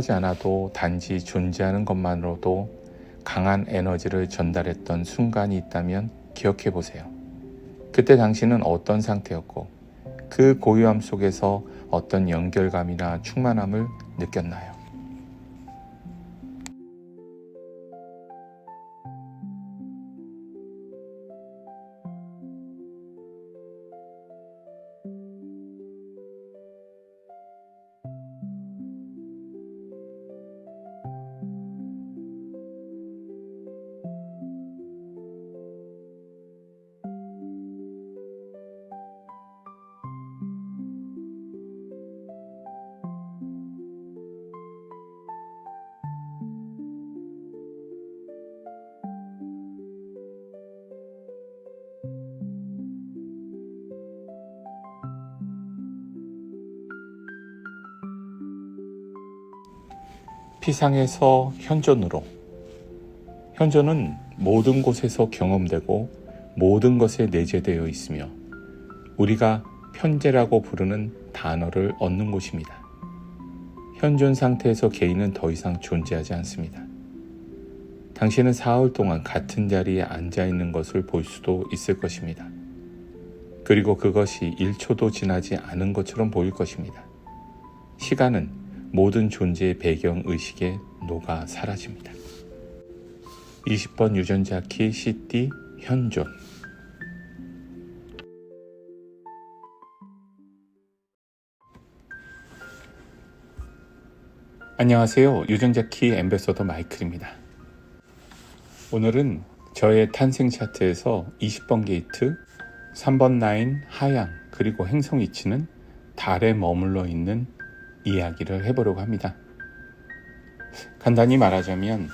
행동하지 않아도 단지 존재하는 것만으로도 강한 에너지를 전달했던 순간이 있다면 기억해 보세요. 그때 당신은 어떤 상태였고 그 고요함 속에서 어떤 연결감이나 충만함을 느꼈나요? 피상에서 현존으로 현존은 모든 곳에서 경험되고 모든 것에 내재되어 있으며 우리가 편재라고 부르는 단어를 얻는 곳입니다. 현존 상태에서 개인은 더 이상 존재하지 않습니다. 당신은 사흘 동안 같은 자리에 앉아 있는 것을 볼 수도 있을 것입니다. 그리고 그것이 1초도 지나지 않은 것처럼 보일 것입니다. 시간은 모든 존재의 배경 의식에 녹아 사라집니다. 20번 유전자 키 CT 현존 안녕하세요. 유전자 키 엠베서더 마이클입니다. 오늘은 저의 탄생 차트에서 20번 게이트, 3번 라인 하양, 그리고 행성 위치는 달에 머물러 있는 이야기를 해보려고 합니다. 간단히 말하자면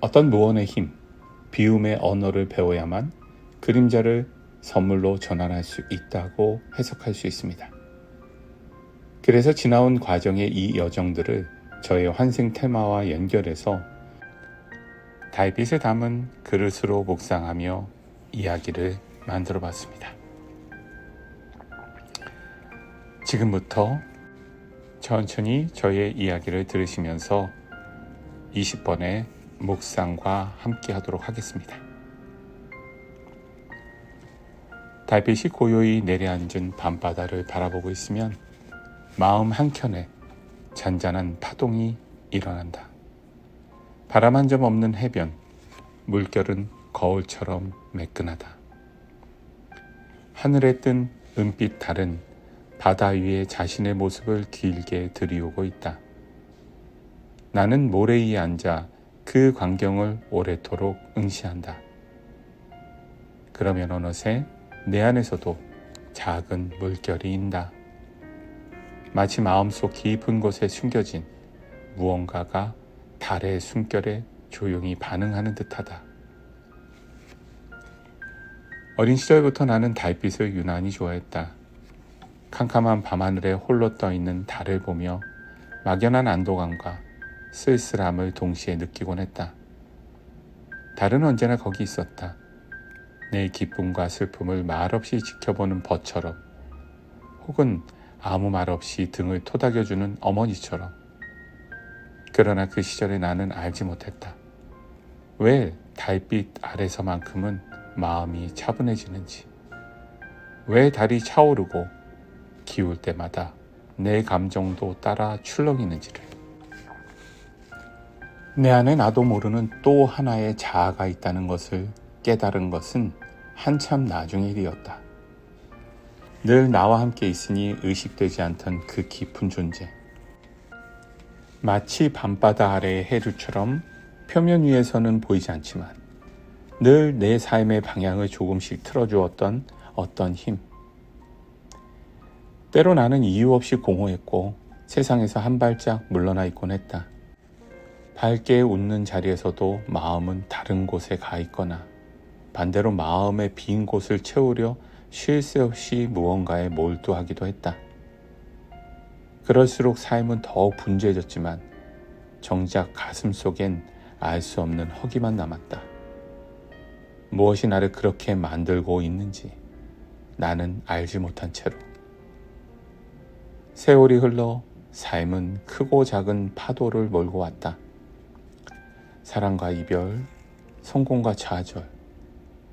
어떤 무언의 힘, 비움의 언어를 배워야만 그림자를 선물로 전환할 수 있다고 해석할 수 있습니다. 그래서 지나온 과정의 이 여정들을 저의 환생 테마와 연결해서 달빛을 담은 그릇으로 묵상하며 이야기를 만들어 봤습니다. 지금부터 천천히 저의 이야기를 들으시면서 20번의 묵상과 함께 하도록 하겠습니다. 달빛이 고요히 내려앉은 밤바다를 바라보고 있으면 마음 한켠에 잔잔한 파동이 일어난다. 바람 한 점 없는 해변, 물결은 거울처럼 매끈하다. 하늘에 뜬 은빛 달은 바다 위에 자신의 모습을 길게 들이오고 있다. 나는 모래 위에 앉아 그 광경을 오래도록 응시한다. 그러면 어느새 내 안에서도 작은 물결이 인다. 마치 마음속 깊은 곳에 숨겨진 무언가가 달의 숨결에 조용히 반응하는 듯하다. 어린 시절부터 나는 달빛을 유난히 좋아했다. 캄캄한 밤하늘에 홀로 떠 있는 달을 보며 막연한 안도감과 쓸쓸함을 동시에 느끼곤 했다. 달은 언제나 거기 있었다. 내 기쁨과 슬픔을 말없이 지켜보는 벗처럼, 혹은 아무 말 없이 등을 토닥여주는 어머니처럼. 그러나 그 시절에 나는 알지 못했다. 왜 달빛 아래서만큼은 마음이 차분해지는지. 왜 달이 차오르고 기울 때마다 내 감정도 따라 출렁이는지를. 내 안에 나도 모르는 또 하나의 자아가 있다는 것을 깨달은 것은 한참 나중의 일이었다. 늘 나와 함께 있으니 의식되지 않던 그 깊은 존재. 마치 밤바다 아래의 해류처럼 표면 위에서는 보이지 않지만 늘 내 삶의 방향을 조금씩 틀어주었던 어떤 힘. 때로 나는 이유 없이 공허했고 세상에서 한 발짝 물러나 있곤 했다. 밝게 웃는 자리에서도 마음은 다른 곳에 가 있거나 반대로 마음의 빈 곳을 채우려 쉴 새 없이 무언가에 몰두하기도 했다. 그럴수록 삶은 더 분주해졌지만 정작 가슴 속엔 알 수 없는 허기만 남았다. 무엇이 나를 그렇게 만들고 있는지 나는 알지 못한 채로. 세월이 흘러 삶은 크고 작은 파도를 몰고 왔다. 사랑과 이별, 성공과 좌절,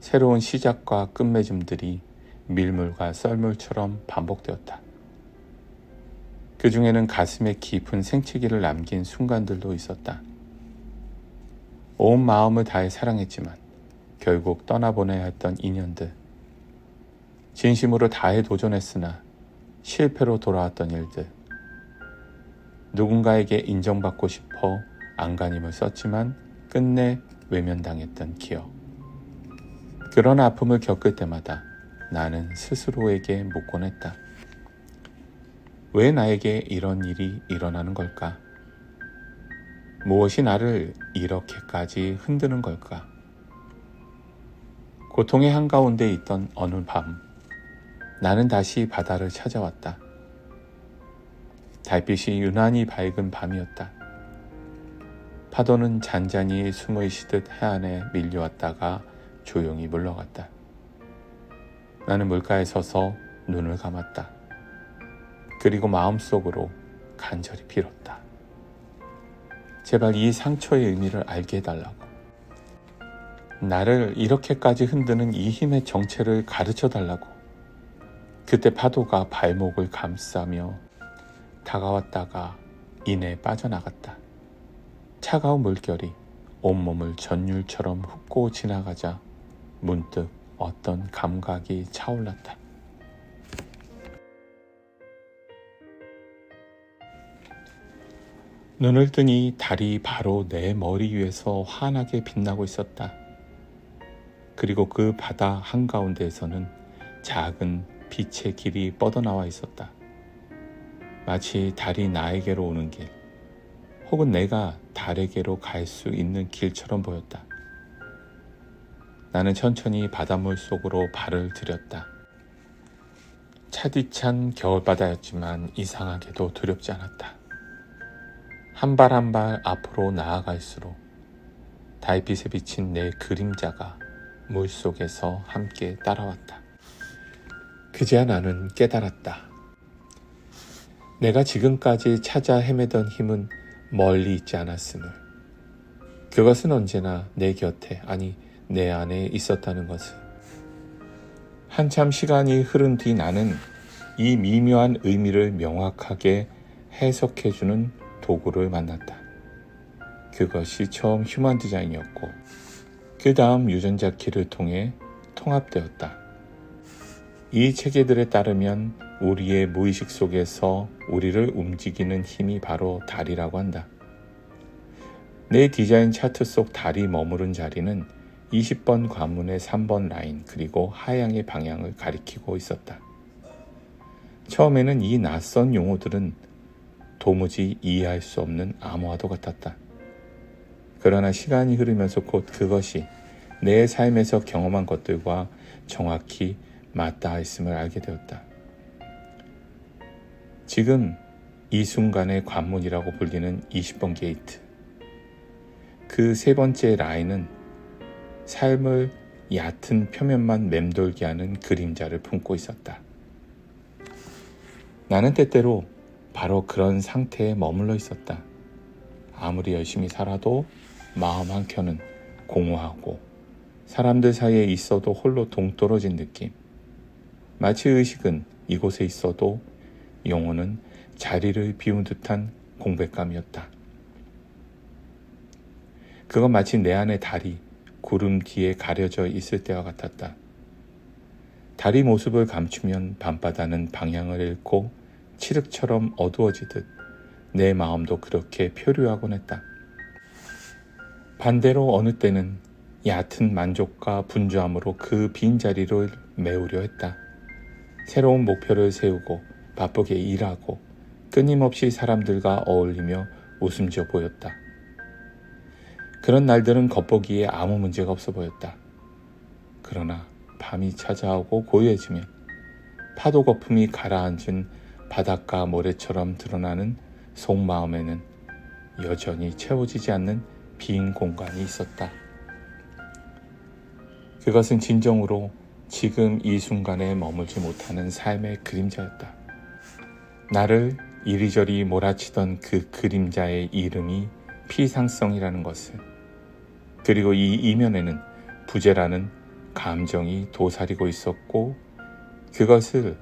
새로운 시작과 끝맺음들이 밀물과 썰물처럼 반복되었다. 그 중에는 가슴에 깊은 생채기를 남긴 순간들도 있었다. 온 마음을 다해 사랑했지만 결국 떠나보내야 했던 인연들. 진심으로 다해 도전했으나 실패로 돌아왔던 일들. 누군가에게 인정받고 싶어 안간힘을 썼지만 끝내 외면당했던 기억. 그런 아픔을 겪을 때마다 나는 스스로에게 묻곤 했다. 왜 나에게 이런 일이 일어나는 걸까? 무엇이 나를 이렇게까지 흔드는 걸까? 고통의 한가운데 있던 어느 밤, 나는 다시 바다를 찾아왔다. 달빛이 유난히 밝은 밤이었다. 파도는 잔잔히 숨을 쉬듯 해안에 밀려왔다가 조용히 물러갔다. 나는 물가에 서서 눈을 감았다. 그리고 마음속으로 간절히 빌었다. 제발 이 상처의 의미를 알게 해달라고. 나를 이렇게까지 흔드는 이 힘의 정체를 가르쳐 달라고. 그때 파도가 발목을 감싸며 다가왔다가 이내 빠져나갔다. 차가운 물결이 온몸을 전율처럼 훑고 지나가자 문득 어떤 감각이 차올랐다. 눈을 뜨니 달이 바로 내 머리 위에서 환하게 빛나고 있었다. 그리고 그 바다 한가운데에서는 작은 빛의 길이 뻗어나와 있었다. 마치 달이 나에게로 오는 길, 혹은 내가 달에게로 갈 수 있는 길처럼 보였다. 나는 천천히 바닷물 속으로 발을 들였다. 차디찬 겨울바다였지만 이상하게도 두렵지 않았다. 한 발 한 발 앞으로 나아갈수록 달빛에 비친 내 그림자가 물 속에서 함께 따라왔다. 그제야 나는 깨달았다. 내가 지금까지 찾아 헤매던 힘은 멀리 있지 않았음을. 그것은 언제나 내 곁에, 아니, 내 안에 있었다는 것을. 한참 시간이 흐른 뒤 나는 이 미묘한 의미를 명확하게 해석해주는 도구를 만났다. 그것이 처음 휴먼 디자인이었고, 그 다음 유전자 키를 통해 통합되었다. 이 체계들에 따르면 우리의 무의식 속에서 우리를 움직이는 힘이 바로 달이라고 한다. 내 디자인 차트 속 달이 머무른 자리는 20번 관문의 3번 라인 그리고 하향의 방향을 가리키고 있었다. 처음에는 이 낯선 용어들은 도무지 이해할 수 없는 암호와도 같았다. 그러나 시간이 흐르면서 곧 그것이 내 삶에서 경험한 것들과 정확히 맞닿아 있음을 알게 되었다. 지금 이 순간의 관문이라고 불리는 20번 게이트. 그 세 번째 라인은 삶을 얕은 표면만 맴돌게 하는 그림자를 품고 있었다. 나는 때때로 바로 그런 상태에 머물러 있었다. 아무리 열심히 살아도 마음 한켠은 공허하고 사람들 사이에 있어도 홀로 동떨어진 느낌. 마치 의식은 이곳에 있어도 영혼은 자리를 비운 듯한 공백감이었다. 그건 마치 내 안의 달이 구름 뒤에 가려져 있을 때와 같았다. 달이 모습을 감추면 밤바다는 방향을 잃고 칠흑처럼 어두워지듯 내 마음도 그렇게 표류하곤 했다. 반대로 어느 때는 얕은 만족과 분주함으로 그 빈자리를 메우려 했다. 새로운 목표를 세우고 바쁘게 일하고 끊임없이 사람들과 어울리며 웃음져 보였다. 그런 날들은 겉보기에 아무 문제가 없어 보였다. 그러나 밤이 찾아오고 고요해지면 파도 거품이 가라앉은 바닷가 모래처럼 드러나는 속마음에는 여전히 채워지지 않는 빈 공간이 있었다. 그것은 진정으로 지금 이 순간에 머물지 못하는 삶의 그림자였다. 나를 이리저리 몰아치던 그 그림자의 이름이 피상성이라는 것을 그리고 이 이면에는 부재라는 감정이 도사리고 있었고 그것을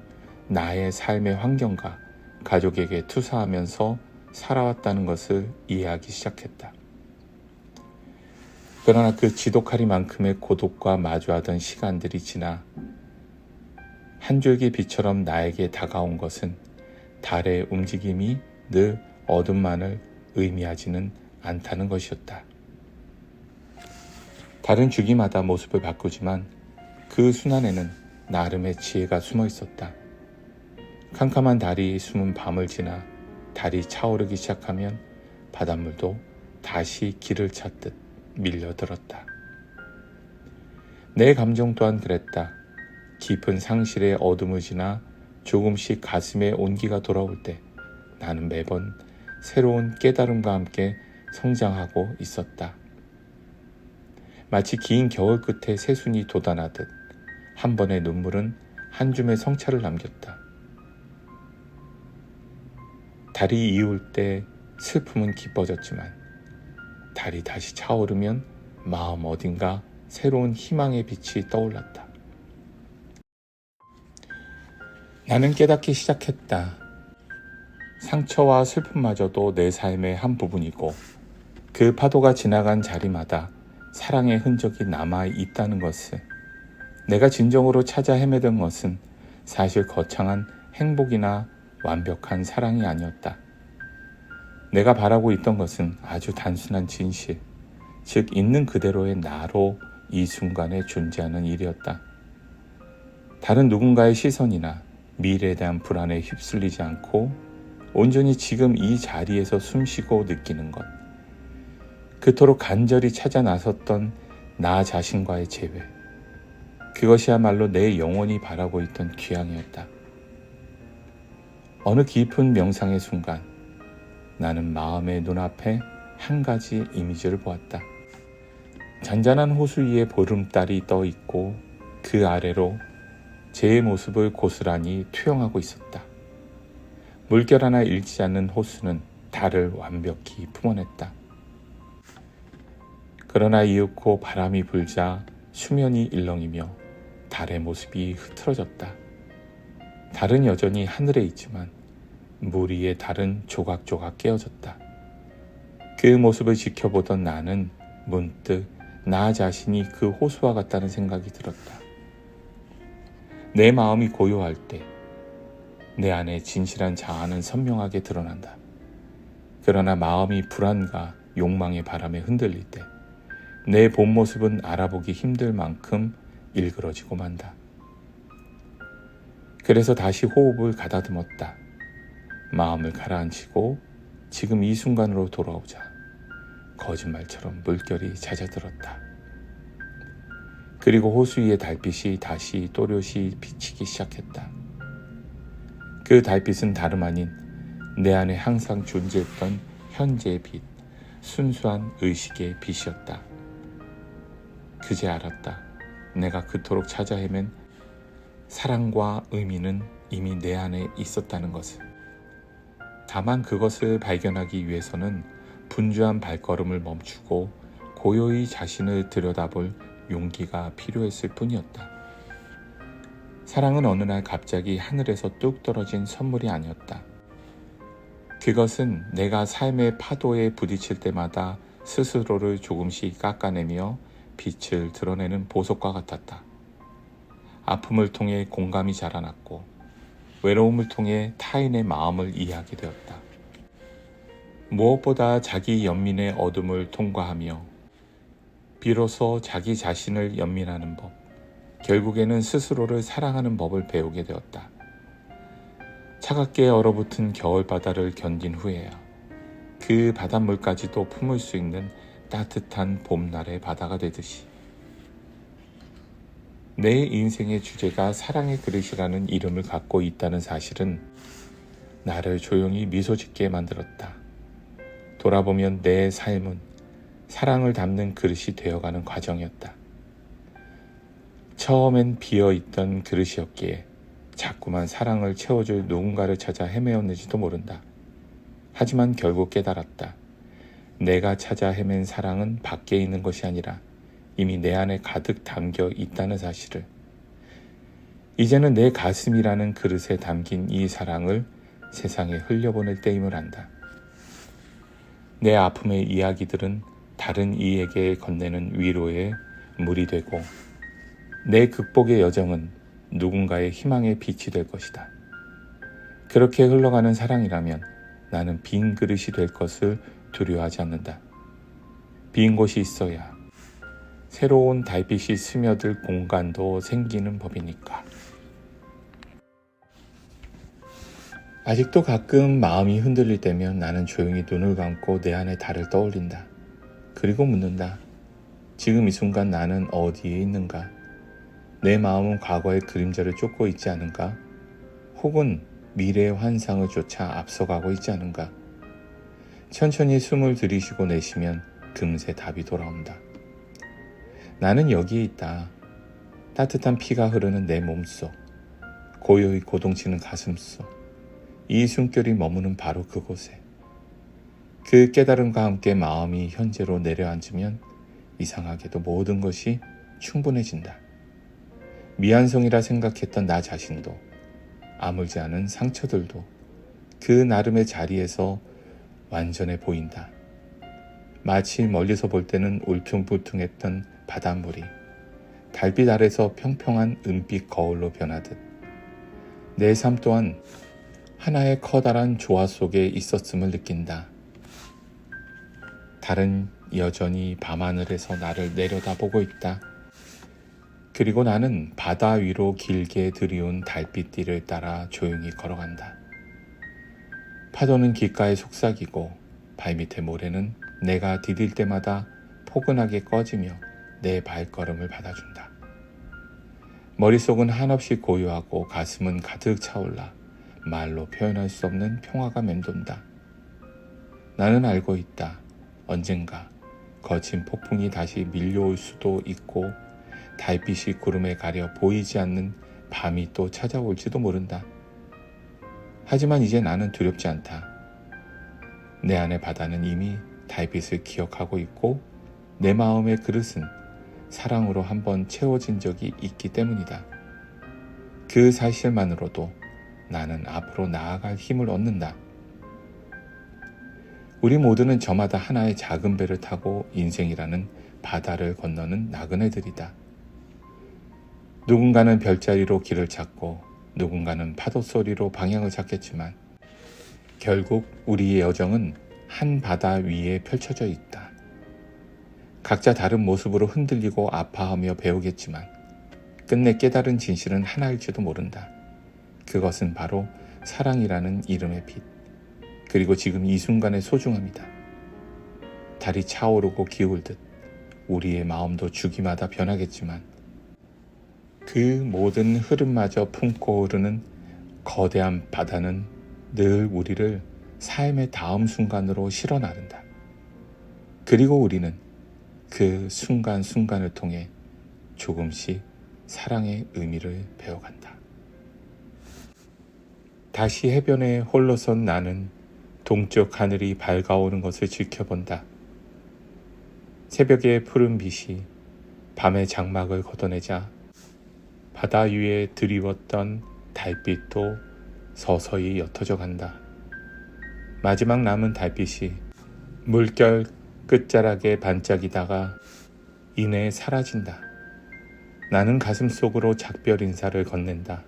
나의 삶의 환경과 가족에게 투사하면서 살아왔다는 것을 이해하기 시작했다. 그러나 그 지독하리만큼의 고독과 마주하던 시간들이 지나 한 줄기 빛처럼 나에게 다가온 것은 달의 움직임이 늘 어둠만을 의미하지는 않다는 것이었다. 다른 주기마다 모습을 바꾸지만 그 순환에는 나름의 지혜가 숨어 있었다. 캄캄한 달이 숨은 밤을 지나 달이 차오르기 시작하면 바닷물도 다시 길을 찾듯 밀려들었다. 내 감정 또한 그랬다. 깊은 상실의 어둠을 지나 조금씩 가슴에 온기가 돌아올 때 나는 매번 새로운 깨달음과 함께 성장하고 있었다. 마치 긴 겨울 끝에 새순이 돋아나듯 한 번의 눈물은 한 줌의 성차를 남겼다. 달이 이울 때 슬픔은 기뻐졌지만 달이 다시 차오르면 마음 어딘가 새로운 희망의 빛이 떠올랐다. 나는 깨닫기 시작했다. 상처와 슬픔마저도 내 삶의 한 부분이고 그 파도가 지나간 자리마다 사랑의 흔적이 남아 있다는 것을 내가 진정으로 찾아 헤매던 것은 사실 거창한 행복이나 완벽한 사랑이 아니었다. 내가 바라고 있던 것은 아주 단순한 진실, 즉 있는 그대로의 나로 이 순간에 존재하는 일이었다. 다른 누군가의 시선이나 미래에 대한 불안에 휩쓸리지 않고 온전히 지금 이 자리에서 숨쉬고 느끼는 것. 그토록 간절히 찾아 나섰던 나 자신과의 재회. 그것이야말로 내 영원히 바라고 있던 귀향이었다. 어느 깊은 명상의 순간 나는 마음의 눈앞에 한 가지 이미지를 보았다. 잔잔한 호수 위에 보름달이 떠 있고 그 아래로 제 모습을 고스란히 투영하고 있었다. 물결 하나 잃지 않는 호수는 달을 완벽히 품어냈다. 그러나 이윽고 바람이 불자 수면이 일렁이며 달의 모습이 흐트러졌다. 달은 여전히 하늘에 있지만 물 위에 달은 조각조각 깨어졌다. 그 모습을 지켜보던 나는 문득 나 자신이 그 호수와 같다는 생각이 들었다. 내 마음이 고요할 때 내 안에 진실한 자아는 선명하게 드러난다. 그러나 마음이 불안과 욕망의 바람에 흔들릴 때 내 본 모습은 알아보기 힘들 만큼 일그러지고 만다. 그래서 다시 호흡을 가다듬었다. 마음을 가라앉히고 지금 이 순간으로 돌아오자. 거짓말처럼 물결이 잦아들었다. 그리고 호수 위의 달빛이 다시 또렷이 비치기 시작했다. 그 달빛은 다름 아닌 내 안에 항상 존재했던 현재의 빛, 순수한 의식의 빛이었다. 그제 알았다. 내가 그토록 찾아 헤맨 사랑과 의미는 이미 내 안에 있었다는 것을. 다만 그것을 발견하기 위해서는 분주한 발걸음을 멈추고 고요히 자신을 들여다볼 용기가 필요했을 뿐이었다. 사랑은 어느 날 갑자기 하늘에서 뚝 떨어진 선물이 아니었다. 그것은 내가 삶의 파도에 부딪힐 때마다 스스로를 조금씩 깎아내며 빛을 드러내는 보석과 같았다. 아픔을 통해 공감이 자라났고 외로움을 통해 타인의 마음을 이해하게 되었다. 무엇보다 자기 연민의 어둠을 통과하며 비로소 자기 자신을 연민하는 법, 결국에는 스스로를 사랑하는 법을 배우게 되었다. 차갑게 얼어붙은 겨울바다를 견딘 후에야 그 바닷물까지도 품을 수 있는 따뜻한 봄날의 바다가 되듯이 내 인생의 주제가 사랑의 그릇이라는 이름을 갖고 있다는 사실은 나를 조용히 미소 짓게 만들었다. 돌아보면 내 삶은 사랑을 담는 그릇이 되어가는 과정이었다. 처음엔 비어 있던 그릇이었기에 자꾸만 사랑을 채워줄 누군가를 찾아 헤매었는지도 모른다. 하지만 결국 깨달았다. 내가 찾아 헤맨 사랑은 밖에 있는 것이 아니라 이미 내 안에 가득 담겨 있다는 사실을. 이제는 내 가슴이라는 그릇에 담긴 이 사랑을 세상에 흘려보낼 때임을 안다. 내 아픔의 이야기들은 다른 이에게 건네는 위로의 물이 되고 내 극복의 여정은 누군가의 희망의 빛이 될 것이다. 그렇게 흘러가는 사랑이라면 나는 빈 그릇이 될 것을 두려워하지 않는다. 빈 곳이 있어야 새로운 달빛이 스며들 공간도 생기는 법이니까. 아직도 가끔 마음이 흔들릴 때면 나는 조용히 눈을 감고 내 안의 달을 떠올린다. 그리고 묻는다. 지금 이 순간 나는 어디에 있는가? 내 마음은 과거의 그림자를 쫓고 있지 않은가? 혹은 미래의 환상을 쫓아 앞서가고 있지 않은가? 천천히 숨을 들이쉬고 내쉬면 금세 답이 돌아온다. 나는 여기에 있다. 따뜻한 피가 흐르는 내 몸속, 고요히 고동치는 가슴 속, 이 숨결이 머무는 바로 그곳에. 그 깨달음과 함께 마음이 현재로 내려앉으면 이상하게도 모든 것이 충분해진다. 미안성이라 생각했던 나 자신도 아물지 않은 상처들도 그 나름의 자리에서 완전해 보인다. 마치 멀리서 볼 때는 울퉁불퉁했던 바닷물이 달빛 아래서 평평한 은빛 거울로 변하듯 내 삶 또한 하나의 커다란 조화 속에 있었음을 느낀다. 달은 여전히 밤하늘에서 나를 내려다보고 있다. 그리고 나는 바다 위로 길게 들이운 달빛띠를 따라 조용히 걸어간다. 파도는 귓가에 속삭이고 발밑의 모래는 내가 디딜 때마다 포근하게 꺼지며 내 발걸음을 받아준다. 머릿속은 한없이 고요하고 가슴은 가득 차올라 말로 표현할 수 없는 평화가 맴돈다. 나는 알고 있다. 언젠가 거친 폭풍이 다시 밀려올 수도 있고 달빛이 구름에 가려 보이지 않는 밤이 또 찾아올지도 모른다. 하지만 이제 나는 두렵지 않다. 내 안의 바다는 이미 달빛을 기억하고 있고 내 마음의 그릇은 사랑으로 한번 채워진 적이 있기 때문이다. 그 사실만으로도 나는 앞으로 나아갈 힘을 얻는다. 우리 모두는 저마다 하나의 작은 배를 타고 인생이라는 바다를 건너는 나그네들이다. 누군가는 별자리로 길을 찾고 누군가는 파도 소리로 방향을 찾겠지만 결국 우리의 여정은 한 바다 위에 펼쳐져 있다. 각자 다른 모습으로 흔들리고 아파하며 배우겠지만 끝내 깨달은 진실은 하나일지도 모른다. 그것은 바로 사랑이라는 이름의 빛. 그리고 지금 이 순간의 소중함이다. 달이 차오르고 기울듯 우리의 마음도 주기마다 변하겠지만 그 모든 흐름마저 품고 오르는 거대한 바다는 늘 우리를 삶의 다음 순간으로 실어 나른다. 그리고 우리는 그 순간순간을 통해 조금씩 사랑의 의미를 배워간다. 다시 해변에 홀로 선 나는 동쪽 하늘이 밝아오는 것을 지켜본다. 새벽의 푸른 빛이 밤의 장막을 걷어내자 바다 위에 드리웠던 달빛도 서서히 옅어져 간다. 마지막 남은 달빛이 물결 끝자락에 반짝이다가 이내 사라진다. 나는 가슴 속으로 작별 인사를 건넨다.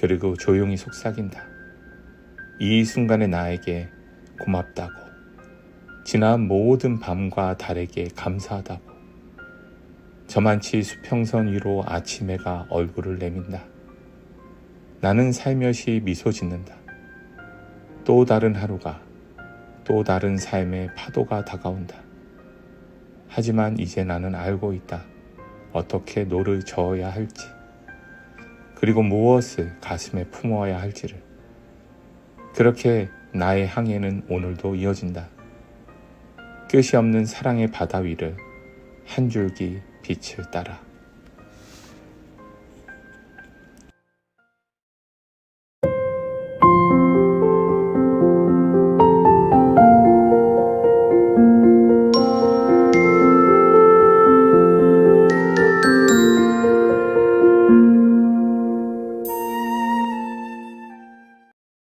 그리고 조용히 속삭인다. 이 순간의 나에게 고맙다고. 지난 모든 밤과 달에게 감사하다고. 저만치 수평선 위로 아침 해가 얼굴을 내민다. 나는 살며시 미소 짓는다. 또 다른 하루가, 또 다른 삶의 파도가 다가온다. 하지만 이제 나는 알고 있다. 어떻게 노를 저어야 할지. 그리고 무엇을 가슴에 품어야 할지를. 그렇게 나의 항해는 오늘도 이어진다. 끝이 없는 사랑의 바다 위를 한 줄기 빛을 따라.